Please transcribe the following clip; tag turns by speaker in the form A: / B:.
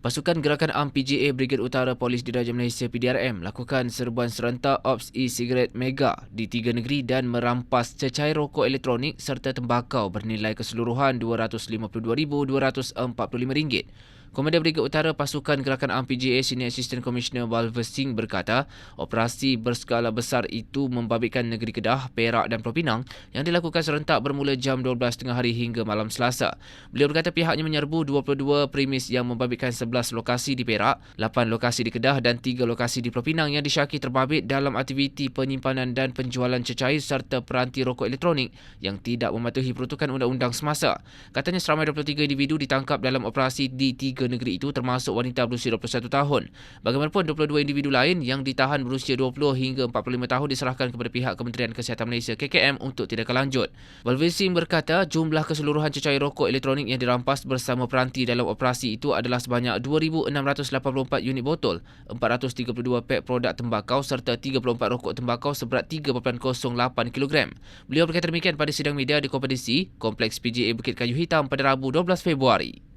A: Pasukan Gerakan Am PGA Brigade Utara Polis Diraja Malaysia PDRM lakukan serbuan serentak Ops e-cigarette mega di tiga negeri dan merampas cecair rokok elektronik serta tembakau bernilai keseluruhan RM252,245. Komandan Brigade Utara Pasukan Gerakan Am PGA Senior Assistant Commissioner Balver Singh berkata, operasi berskala besar itu membabitkan negeri Kedah, Perak dan Pulau Pinang yang dilakukan serentak bermula jam 12 tengah hari hingga malam Selasa. Beliau berkata pihaknya menyerbu 22 premis yang membabitkan 11 lokasi di Perak, 8 lokasi di Kedah dan 3 lokasi di Pulau Pinang yang disyaki terbabit dalam aktiviti penyimpanan dan penjualan cecair serta peranti rokok elektronik yang tidak mematuhi peruntukan undang-undang semasa. Katanya seramai 23 individu ditangkap dalam operasi di tiga tiga negeri itu termasuk wanita berusia 21 tahun. Bagaimanapun 22 individu lain yang ditahan berusia 20 hingga 45 tahun diserahkan kepada pihak Kementerian Kesihatan Malaysia KKM untuk tindakan lanjut. Balvisim berkata jumlah keseluruhan cecair rokok elektronik yang dirampas bersama peranti dalam operasi itu adalah sebanyak 2,684 unit botol, 432 pek produk tembakau serta 34 rokok tembakau seberat 3.08 kg. Beliau berkata demikian pada sidang media di kompetisi Kompleks PGA Bukit Kayu Hitam pada Rabu 12 Februari.